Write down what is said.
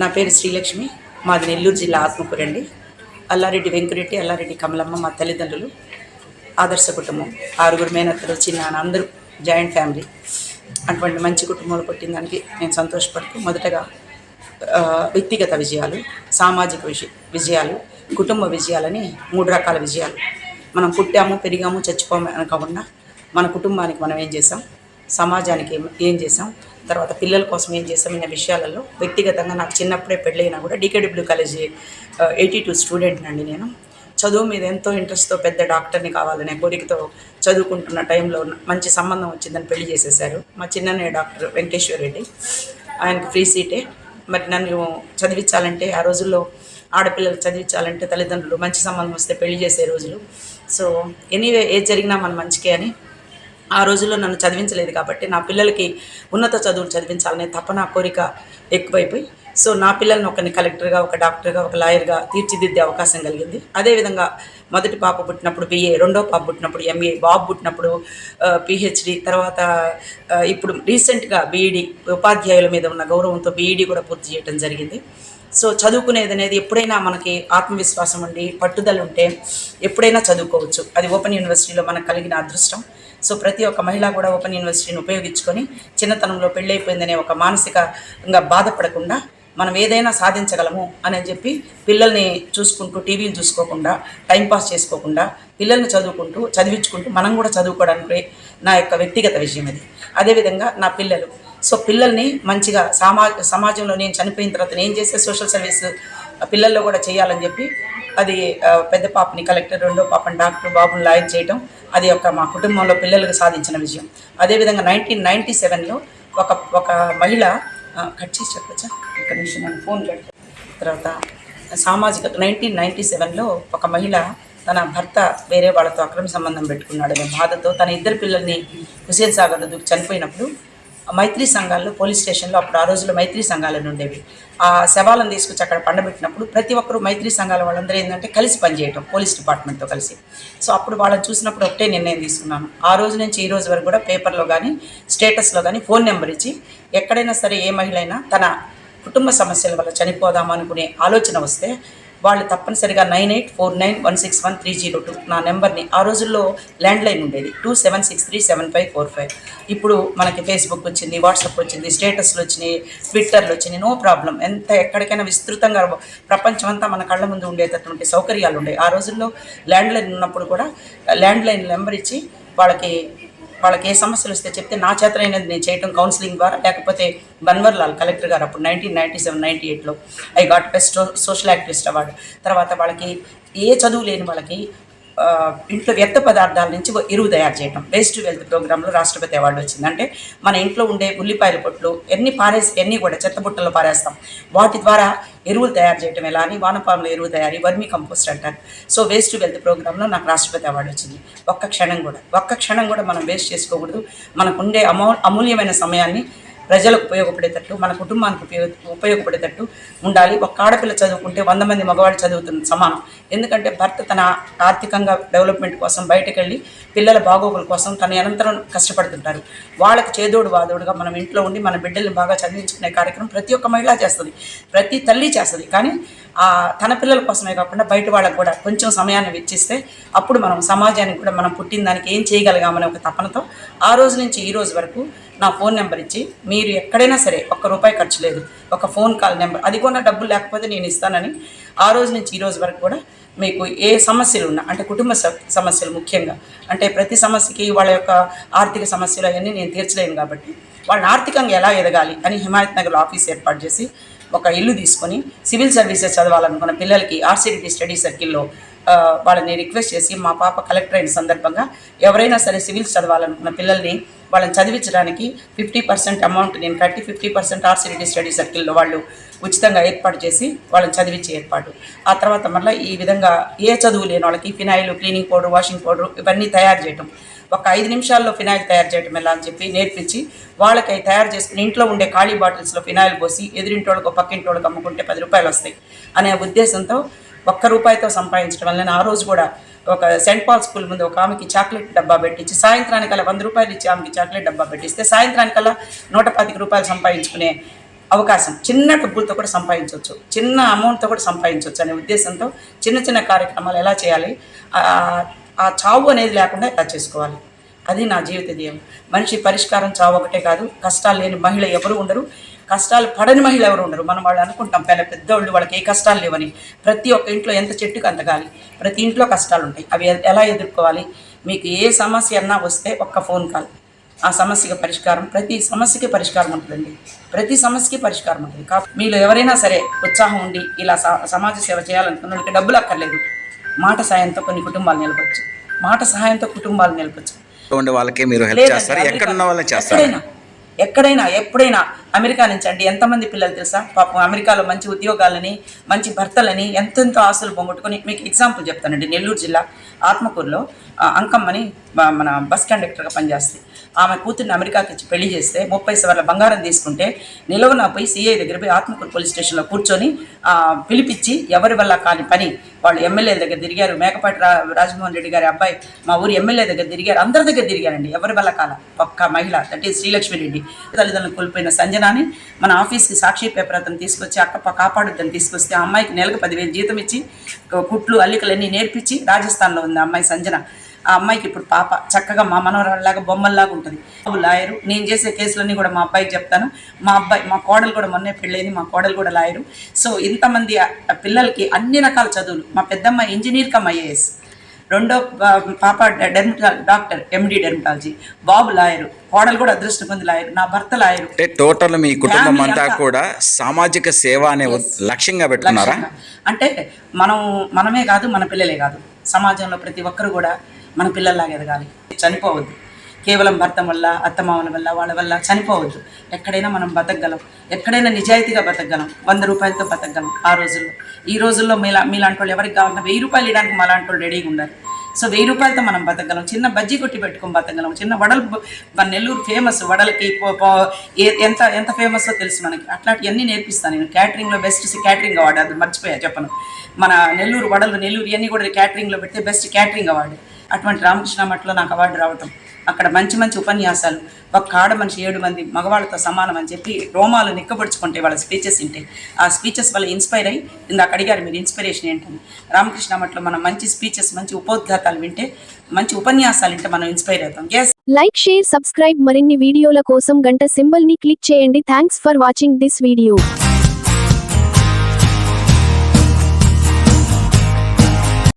నా పేరు శ్రీలక్ష్మి. మాది నెల్లూరు జిల్లా ఆత్మకూరు అల్లారెడ్డి వెంకురెడ్డి అల్లారెడ్డి కమలమ్మ మా తల్లిదండ్రులు. ఆదర్శ కుటుంబం. ఆరుగురు మేనత్తలు చిన్న అందరూ జాయింట్ ఫ్యామిలీ. అటువంటి మంచి కుటుంబంలో పుట్టిన దానికి నేను సంతోషపడుతూ మొదటగా వ్యక్తిగత విజయాలు సామాజిక విజయ విజయాలు కుటుంబ విజయాలని మూడు రకాల విజయాలు. మనం పుట్టాము పెరిగాము చచ్చిపోము అనుకోకుండా మన కుటుంబానికి మనం ఏం చేసాం సమాజానికి ఏం- చేసాం తర్వాత పిల్లల కోసం ఏం చేసాం అనే విషయాలలో వ్యక్తిగతంగా నాకు చిన్నప్పుడే పెళ్ళైనా కూడా DKW college eighty two student అండి నేను. చదువు మీద ఎంతో ఇంట్రెస్ట్తో పెద్ద డాక్టర్ని కావాలనే కోరికతో చదువుకుంటున్న టైంలో మంచి సంబంధం వచ్చిందని పెళ్ళి చేసేసారు మా చిన్ననే డాక్టర్ వెంకటేశ్వర రెడ్డి. ఆయనకు ఫ్రీ సీటే. మరి నన్ను చదివించాలంటే ఆ రోజుల్లో ఆడపిల్లలు చదివించాలంటే తల్లిదండ్రులు మంచి సంబంధం వస్తే పెళ్ళి చేసే రోజులు. సో ఎనీవే ఏది జరిగినా మన మంచికే అని ఆ రోజుల్లో నన్ను చదివించలేదు కాబట్టి నా పిల్లలకి ఉన్నత చదువులు చదివించాలనే తపన కోరిక ఎక్కువైపోయి సో నా పిల్లల్ని ఒకరిని కలెక్టర్గా ఒక డాక్టర్గా ఒక లాయర్గా తీర్చిదిద్దే అవకాశం కలిగింది. అదేవిధంగా మొదటి పాప పుట్టినప్పుడు బిఏ రెండో పాప పుట్టినప్పుడు ఎంఏ బాబు పుట్టినప్పుడు పిహెచ్డి తర్వాత ఇప్పుడు రీసెంట్గా బీఈడి ఉపాధ్యాయుల మీద ఉన్న గౌరవంతో బీఈడి కూడా పూర్తి చేయడం జరిగింది. సో చదువుకునేది అనేది ఎప్పుడైనా మనకి ఆత్మవిశ్వాసం ఉండి పట్టుదల ఉంటే ఎప్పుడైనా చదువుకోవచ్చు. అది ఓపెన్ యూనివర్సిటీలో మనకు కలిగిన అదృష్టం. సో ప్రతి ఒక్క మహిళ కూడా ఓపెన్ యూనివర్సిటీని ఉపయోగించుకొని చిన్నతనంలో పెళ్ళైపోయిందనే ఒక మానసికంగా బాధపడకుండా మనం ఏదైనా సాధించగలము అని చెప్పి పిల్లల్ని చూసుకుంటూ టీవీలు చూసుకోకుండా టైంపాస్ చేసుకోకుండా పిల్లల్ని చదువుకుంటూ చదివించుకుంటూ మనం కూడా చదువుకోవడానికి నా యొక్క వ్యక్తిగత విషయం అది అదేవిధంగా నా పిల్లలు సో పిల్లల్ని మంచిగా సమా సమాజంలో నేను చనిపోయిన తర్వాత నేను చేసే సోషల్ సర్వీస్ పిల్లల్లో కూడా చేయాలని చెప్పి అది పెద్ద పాపని కలెక్టర్ రెండో పాపని డాక్టర్ బాబుని లాయర్ చేయటం అది ఒక మా కుటుంబంలో పిల్లలకు సాధించిన విజయం. అదేవిధంగా నైన్టీన్ నైంటీ సెవెన్లో ఒక ఒక మహిళ కట్ చేసి చెప్పచ్చా? ఒక నిమిషం నేను ఫోన్ కట్ తర్వాత సామాజిక నైన్టీన్ నైంటీ సెవెన్లో ఒక మహిళ తన భర్త వేరే వాళ్ళతో అక్రమ సంబంధం పెట్టుకున్నాడనే బాధతో తన ఇద్దరు పిల్లల్ని హుసేన్ సాగర్లో దూకి చనిపోయినప్పుడు మైత్రి సంఘాల్లో పోలీస్ స్టేషన్లో అప్పుడు ఆ రోజుల్లో మైత్రి సంఘాలను ఉండేవి. ఆ శవాలను తీసుకొచ్చి అక్కడ పండబెట్టినప్పుడు ప్రతి ఒక్కరు మైత్రి సంఘాల వాళ్ళందరూ ఏంటంటే కలిసి పనిచేయటం పోలీస్ డిపార్ట్మెంట్తో కలిసి. సో అప్పుడు వాళ్ళని చూసినప్పుడు ఒకటే నిర్ణయం తీసుకున్నాను. ఆ రోజు నుంచి ఈ రోజు వరకు కూడా పేపర్లో కానీ స్టేటస్లో కానీ ఫోన్ నెంబర్ ఇచ్చి ఎక్కడైనా సరే ఏ మహిళ అయినా తన కుటుంబ సమస్యల వల్ల చనిపోదాం అనుకునే ఆలోచన వస్తే వాళ్ళు తప్పనిసరిగా nine eight four nine one six one three zero two నా నెంబర్ని ఆ రోజుల్లో ల్యాండ్ లైన్ ఉండేది. Two seven six three seven five four five. ఇప్పుడు మనకి ఫేస్బుక్ వచ్చింది వాట్సాప్ వచ్చింది స్టేటస్లు వచ్చినాయి ట్విట్టర్లు వచ్చినాయి నో ప్రాబ్లం. ఎంత ఎక్కడికైనా విస్తృతంగా ప్రపంచం అంతా మన కళ్ళ ముందు ఉండేటటువంటి సౌకర్యాలు ఉండేవి. ఆ రోజుల్లో ల్యాండ్ లైన్ ఉన్నప్పుడు కూడా ల్యాండ్ లైన్ నెంబర్ ఇచ్చి వాళ్ళకి వాళ్ళకి ఏ సమస్యలు వస్తే చెప్తే నా చేతనైనది నేను చేయటం కౌన్సిలింగ్ ద్వారా లేకపోతే బన్వర్ లాల్ కలెక్టర్ గారు అప్పుడు నైన్టీన్ నైన్టీ సెవెన్ నైన్టీ ఎయిట్లో I got best social activist award తర్వాత వాళ్ళకి ఏ చదువు లేని వాళ్ళకి ఇంట్లో వ్యర్థ పదార్థాల నుంచి ఎరువు తయారు చేయటం. వేస్ట్ వెల్త్ ప్రోగ్రాంలో రాష్ట్రపతి అవార్డు వచ్చింది అంటే మన ఇంట్లో ఉండే ఉల్లిపాయల పొట్లు ఎన్ని పారేసి ఎన్ని కూడా చెత్త బుట్టల్లో పారేస్తాం. వాటి ద్వారా ఎరువులు తయారు చేయటం ఎలా అని వానపాముల ఎరువు తయారీ వర్మి కంపోస్ట్ అంటారు. సో వేస్ట్ వెల్త్ ప్రోగ్రాంలో నాకు రాష్ట్రపతి అవార్డు వచ్చింది. ఒక్క క్షణం కూడా ఒక్క క్షణం కూడా మనం వేస్ట్ చేసుకోకూడదు. మనకు ఉండే అమౌ అమూల్యమైన సమయాన్ని ప్రజలకు ఉపయోగపడేటట్టు మన కుటుంబానికి ఉపయోగ ఉపయోగపడేటట్టు ఉండాలి. ఒక ఆడపిల్ల చదువుకుంటే వంద మంది మగవాళ్ళు చదువుతున్న సమానం. ఎందుకంటే భర్త తన ఆర్థికంగా డెవలప్మెంట్ కోసం బయటకు వెళ్ళి పిల్లల బాగోగుల కోసం తన అనంతరం కష్టపడుతుంటారు. వాళ్ళకి చేదోడు వాదోడుగా మనం ఇంట్లో ఉండి మన బిడ్డల్ని బాగా చదివించుకునే కార్యక్రమం ప్రతి ఒక్క మహిళ చేస్తుంది. ప్రతి తల్లి చేస్తుంది. కానీ తన పిల్లల కోసమే కాకుండా బయట వాళ్ళకు కూడా కొంచెం సమయాన్ని వెచ్చిస్తే అప్పుడు మనం సమాజానికి కూడా మనం పుట్టిన దానికి ఏం చేయగలిగామనే ఒక తపనతో ఆ రోజు నుంచి ఈ రోజు వరకు నా ఫోన్ నెంబర్ ఇచ్చి మీరు ఎక్కడైనా సరే ఒక్క రూపాయి ఖర్చు లేదు ఒక ఫోన్ కాల్ నెంబర్ అది కూడా డబ్బులు లేకపోతే నేను ఇస్తానని ఆ రోజు నుంచి ఈ రోజు వరకు కూడా మీకు ఏ సమస్యలు ఉన్నా అంటే కుటుంబ సమస్యలు ముఖ్యంగా అంటే ప్రతి సమస్యకి వాళ్ళ యొక్క ఆర్థిక సమస్యలు అవన్నీ నేను తీర్చలేను కాబట్టి వాళ్ళని ఆర్థికంగా ఎలా ఎదగాలి అని హిమాయత్ నగర్ ఆఫీస్ ఏర్పాటు చేసి ఒక ఇల్లు తీసుకొని సివిల్ సర్వీసెస్ చదవాలనుకున్న పిల్లలకి ఆర్సీడీటీ స్టడీ సర్కిల్లో వాళ్ళని రిక్వెస్ట్ చేసి మా పాప కలెక్టర్ అయిన సందర్భంగా ఎవరైనా సరే సివిల్స్ చదవాలనుకున్న పిల్లల్ని వాళ్ళని చదివించడానికి ఫిఫ్టీ పర్సెంట్ అమౌంట్ నేను కట్టి ఫిఫ్టీ పర్సెంట్ ఆర్సీడీ స్టడీ సర్కిల్లో వాళ్ళు ఉచితంగా ఏర్పాటు చేసి వాళ్ళని చదివించే ఏర్పాటు. ఆ తర్వాత మళ్ళీ ఈ విధంగా ఏ చదువు లేని వాళ్ళకి phenyl cleaning powder washing powder ఇవన్నీ తయారు చేయటం. ఒక ఐదు నిమిషాల్లో ఫినాయిల్ తయారు చేయటం ఎలా అని చెప్పి నేర్పించి వాళ్ళకి అవి తయారు చేసుకుని ఇంట్లో ఉండే ఖాళీ బాటిల్స్లో ఫినాయిల్ పోసి ఎదురింటి వాళ్ళకి పక్కింటి వాళ్ళకి అమ్ముకుంటే పది రూపాయలు వస్తాయి అనే ఉద్దేశంతో ఒక్క రూపాయితో సంపాదించడం వల్ల నేను ఆ రోజు కూడా ఒక సెంట్ పాల్ స్కూల్ ముందు ఒక ఆమెకి చాక్లెట్ డబ్బా పెట్టించి సాయంత్రానికల్లా వంద రూపాయలు ఇచ్చి ఆమెకి చాక్లెట్ డబ్బా పెట్టిస్తే సాయంత్రానికల్లా నూట పాతిక రూపాయలు సంపాదించుకునే అవకాశం. చిన్న డబ్బులతో కూడా సంపాదించవచ్చు చిన్న అమౌంట్తో కూడా సంపాదించవచ్చు అనే ఉద్దేశంతో చిన్న చిన్న కార్యక్రమాలు ఎలా చేయాలి ఆ- ఆ చావు అనేది లేకుండా ఎలా చేసుకోవాలి? అది నా జీవిత ధ్యేయం. మనిషి పరిష్కారం చావు ఒకటే కాదు కష్టాలు లేని మహిళ ఎవరు ఉండరు. కష్టాలు పడని మహిళ ఎవరు ఉండరు. మనం వాళ్ళు అనుకుంటాం పెద్ద పెద్దోళ్ళు వాళ్ళకి ఏ కష్టాలు లేవని. ప్రతి ఒక్క ఇంట్లో ఎంత చెట్టుకు అంత గాలి. ప్రతి ఇంట్లో కష్టాలు ఉంటాయి. అవి ఎలా ఎదుర్కోవాలి? మీకు ఏ సమస్య అన్నా వస్తే ఒక్క ఫోన్ కాల్. ఆ సమస్యకి పరిష్కారం ప్రతి సమస్యకి పరిష్కారం ఉంటుందండి. ప్రతి సమస్యకి పరిష్కారం ఉంటుంది. కాబట్టి మీలో ఎవరైనా సరే ఉత్సాహం ఉండి ఇలా సమాజ సేవ చేయాలనుకున్న వాళ్ళకి డబ్బులు అక్కర్లేదు. మాట సాయంతో కొన్ని కుటుంబాలు నిలపచ్చు. మాట సహాయంతో కుటుంబాలు నిలపచ్చు. ఉండే వాళ్ళకి మీరు హెల్ప్ చేస్తారు. ఎక్కడ ఉన్న వాళ్ళని చేస్తారు. ఎక్కడైనా ఎప్పుడైనా అమెరికా నుంచి అండి ఎంతమంది పిల్లలు తెలుసా? పాపం అమెరికాలో మంచి ఉద్యోగాలని మంచి భర్తలని ఎంతెంతో ఆశలు పొంగొట్టుకొని మీకు ఎగ్జాంపుల్ చెప్తానండి. నెల్లూరు జిల్లా ఆత్మకూరులో అంకమ్మని మన బస్ కండక్టర్గా పనిచేస్తుంది. ఆమె కూతుర్ని అమెరికాకి ఇచ్చి పెళ్ళి చేస్తే ముప్పై సవర్ల బంగారం తీసుకుంటే నిలవన పోయి సిఐ దగ్గర పోయి ఆత్మకూరు పోలీస్ స్టేషన్లో కూర్చొని పిలిపించి ఎవరి వల్ల కాని పని వాళ్ళు ఎమ్మెల్యే దగ్గర తిరిగారు. మేకపాటి రా రాజమోహన్ రెడ్డి గారి అబ్బాయి మా ఊరి ఎమ్మెల్యే దగ్గర తిరిగారు. అందరి దగ్గర తిరిగారండి. ఎవరి వల్ల కాల? ఒక్క మహిళ దట్ ఈస్ శ్రీలక్ష్మి రెడ్డి. తల్లిదండ్రులు కోల్పోయిన సంజనాని మన ఆఫీస్కి సాక్షి పేపర్ అతను తీసుకొచ్చి అక్క కాపాడుద్దని తీసుకొస్తే ఆ అమ్మాయికి నెలకు పదివేలు జీతం ఇచ్చి కుట్లు అల్లికలన్నీ నేర్పించి రాజస్థాన్లో ఉంది అమ్మాయి సంజన. ఆ అమ్మాయికి ఇప్పుడు పాప చక్కగా మా మనవరాళ్ళలాగా బొమ్మల్లాగా ఉంటుంది. బాబు లాయరు నేను చేసే కేసులన్నీ కూడా మా అబ్బాయికి చెప్తాను. మా అబ్బాయి మా కోడలు కూడా మొన్నే పెళ్ళైంది మా కోడలు కూడా లాయరు. సో ఇంతమంది పిల్లలకి అన్ని రకాల చదువులు. మా పెద్దమ్మాయి ఇంజనీర్ కమ్ ఐఏఎస్ రెండో పాప డెర్మటా డాక్టర్ ఎండి డెర్మటాలజీ బాబు లాయరు కోడలు కూడా అదృష్టం పొంది లాయరు నా భర్త లాయరు. అంటే టోటల్ మీ కుటుంబం అంతా. కూడా సామాజిక సేవ అనే లక్ష్యంగా పెట్టుకున్నారా. అంటే మనం మనమే కాదు మన పిల్లలే కాదు. సమాజంలో ప్రతి ఒక్కరు కూడా మన పిల్లల్లాగా ఎదగాలి. చనిపోవద్దు. కేవలం భర్త వల్ల అత్తమామల వల్ల వాళ్ళ వల్ల చనిపోవద్దు. ఎక్కడైనా మనం బతకగలం. ఎక్కడైనా నిజాయితీగా బతకగలం. వంద రూపాయలతో బతకగలం ఆ రోజుల్లో. ఈ రోజుల్లో మీలా మీలాంటి వాళ్ళు ఎవరికి కావాలన్నా వెయ్యి రూపాయలు ఇవ్వడానికి మాలాంటి వాళ్ళు రెడీగా ఉండాలి. సో వెయ్యి రూపాయలతో మనం బతకగలం. చిన్న బజ్జీ కొట్టి పెట్టుకొని బతకగలం. చిన్న వడలు మన నెల్లూరు ఫేమస్ వడలకి ఎంత ఎంత ఫేమస్ తెలుసు మనకి. అట్లాంటివన్నీ నేర్పిస్తాను నేను. క్యాటరింగ్లో బెస్ట్ క్యాటరింగ్ అవార్డు అది మర్చిపోయా చెప్పను. మన నెల్లూరు వడలు నెల్లూరు ఇవన్నీ కూడా క్యాటరింగ్లో పెడితే బెస్ట్ క్యాటరింగ్ అవార్డు అటువంటి రామకృష్ణ మఠంలో నాకు అవార్డు రావటం. అక్కడ మంచి మంచి ఉపన్యాసాలు. ఒక ఆడ మనిషి ఏడు మంది మగవాళ్ళతో సమానం అని చెప్పి రోమాలు నిక్కబడుచుకుంటే వాళ్ళ స్పీచెస్ వింటే. ఆ స్పీచెస్ వల్ల ఇన్స్పైర్ అయ్యి ఇందాక అడిగారు మీరు ఇన్స్పిరేషన్ ఏంటని. రామకృష్ణ మఠంలో మనం మంచి స్పీచెస్ మంచి ఉపోద్ఘాతాలు వింటే మంచి ఉపన్యాసాలు వింటే మనం ఇన్స్పైర్ అవుతాం. ఎస్ లైక్ షేర్ సబ్స్క్రైబ్ మరిన్ని వీడియోల కోసం గంట సింబల్ని క్లిక్ చేయండి. Thanks for watching this video